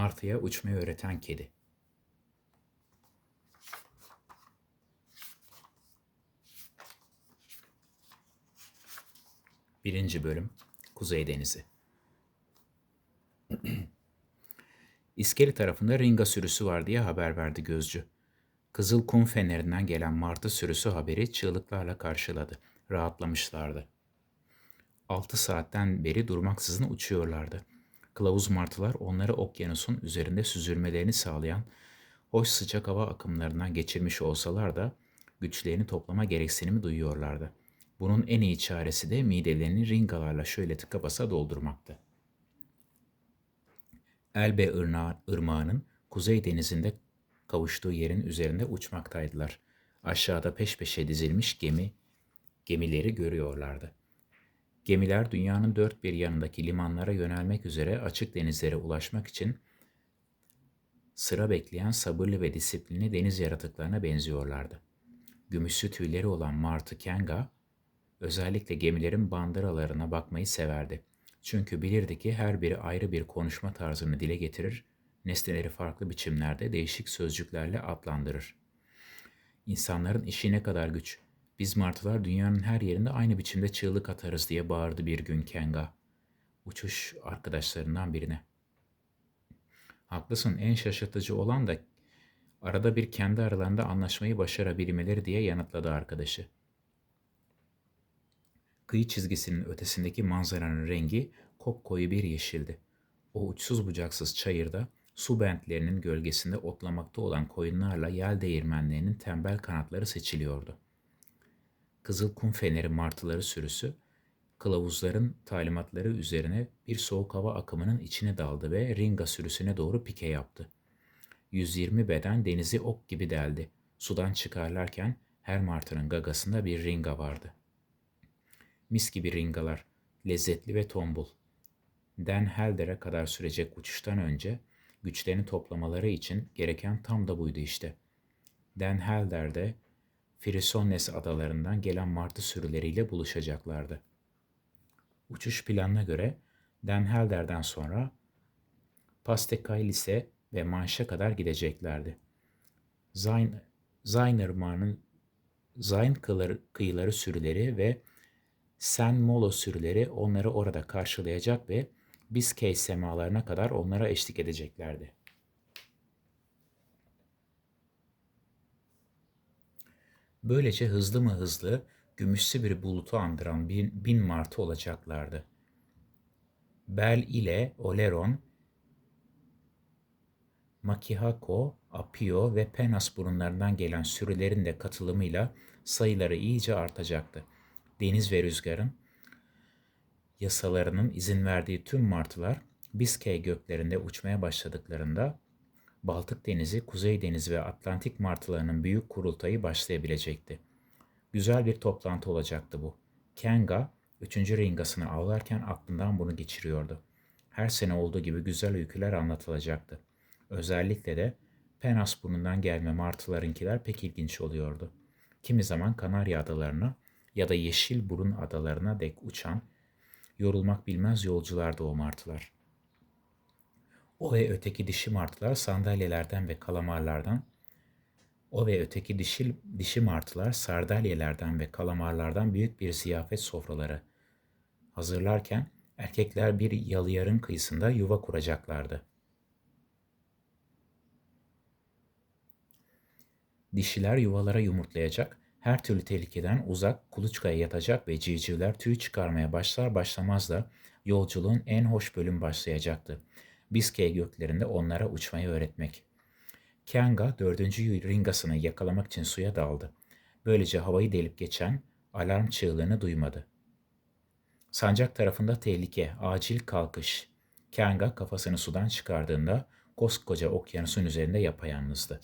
Martı'ya uçmayı öğreten kedi. Birinci bölüm Kuzey Denizi. İskele tarafında ringa sürüsü var diye haber verdi gözcü. Kızıl kum fenerinden gelen martı sürüsü haberi çığlıklarla karşıladı. Rahatlamışlardı. Altı saatten beri durmaksızın uçuyorlardı. Kılavuz martılar onları okyanusun üzerinde süzülmelerini sağlayan hoş sıcak hava akımlarından geçirmiş olsalar da güçlerini toplama gereksinimi duyuyorlardı. Bunun en iyi çaresi de midelerini ringalarla şöyle tıka basa doldurmaktı. Elbe ırnağı- ırmağının kuzey denizinde kavuştuğu yerin üzerinde uçmaktaydılar. Aşağıda peş peşe dizilmiş gemi gemileri görüyorlardı. Gemiler dünyanın dört bir yanındaki limanlara yönelmek üzere açık denizlere ulaşmak için sıra bekleyen sabırlı ve disiplinli deniz yaratıklarına benziyorlardı. Gümüşsü tüyleri olan Martı Kenga özellikle gemilerin bandıralarına bakmayı severdi. Çünkü bilirdi ki her biri ayrı bir konuşma tarzını dile getirir, nesneleri farklı biçimlerde değişik sözcüklerle adlandırır. İnsanların işi ne kadar güç. Biz martılar dünyanın her yerinde aynı biçimde çığlık atarız diye bağırdı bir gün Kenga. Uçuş arkadaşlarından birine. Haklısın en şaşırtıcı olan da arada bir kendi aralarında anlaşmayı başarabilmeleri diye yanıtladı arkadaşı. Kıyı çizgisinin ötesindeki manzaranın rengi kopkoyu bir yeşildi. O uçsuz bucaksız çayırda su bentlerinin gölgesinde otlamakta olan koyunlarla yel değirmenlerinin tembel kanatları seçiliyordu. Kızıl kum feneri martıları sürüsü kılavuzların talimatları üzerine bir soğuk hava akımının içine daldı ve ringa sürüsüne doğru pike yaptı. 120 beden denizi ok gibi deldi. Sudan çıkarlarken her martının gagasında bir ringa vardı. Mis gibi ringalar, lezzetli ve tombul. Den Helder'e kadar sürecek uçuştan önce güçlerini toplamaları için gereken tam da buydu işte. Den Helder'de Frisones adalarından gelen martı sürüleriyle buluşacaklardı. Uçuş planına göre Den Helder'den sonra Pastekailis'e ve Manş'a kadar gideceklerdi. Zayn, Zayn kıyıları, kıyıları sürüleri ve Sen Molo sürüleri onları orada karşılayacak ve Biskey semalarına kadar onlara eşlik edeceklerdi. Böylece hızlı mı hızlı, gümüşsü bir bulutu andıran bin, bin martı olacaklardı. Bel ile Oleron, Makihako, Apio ve Penas burunlarından gelen sürülerin de katılımıyla sayıları iyice artacaktı. Deniz ve rüzgarın yasalarının izin verdiği tüm martılar Biskey göklerinde uçmaya başladıklarında Baltık Denizi, Kuzey Denizi ve Atlantik martılarının büyük kurultayı başlayabilecekti. Güzel bir toplantı olacaktı bu. Kenga, üçüncü ringasını avlarken aklından bunu geçiriyordu. Her sene olduğu gibi güzel öyküler anlatılacaktı. Özellikle de Penas burnundan gelme martılarınkiler pek ilginç oluyordu. Kimi zaman Kanarya adalarına ya da Yeşil Burun adalarına dek uçan, yorulmak bilmez yolculardı o martılar. O ve öteki dişi martılar sandalyelerden ve kalamarlardan, o ve öteki dişi, dişi martılar sardalyelerden ve kalamarlardan büyük bir ziyafet sofraları hazırlarken erkekler bir yalıyarın kıyısında yuva kuracaklardı. Dişiler yuvalara yumurtlayacak, her türlü tehlikeden uzak kuluçkaya yatacak ve civcivler tüy çıkarmaya başlar başlamaz da yolculuğun en hoş bölüm başlayacaktı. Biskey göklerinde onlara uçmayı öğretmek. Kanga dördüncü ringasını yakalamak için suya daldı. Böylece havayı delip geçen alarm çığlığını duymadı. Sancak tarafında tehlike, acil kalkış. Kanga kafasını sudan çıkardığında koskoca okyanusun üzerinde yapayalnızdı.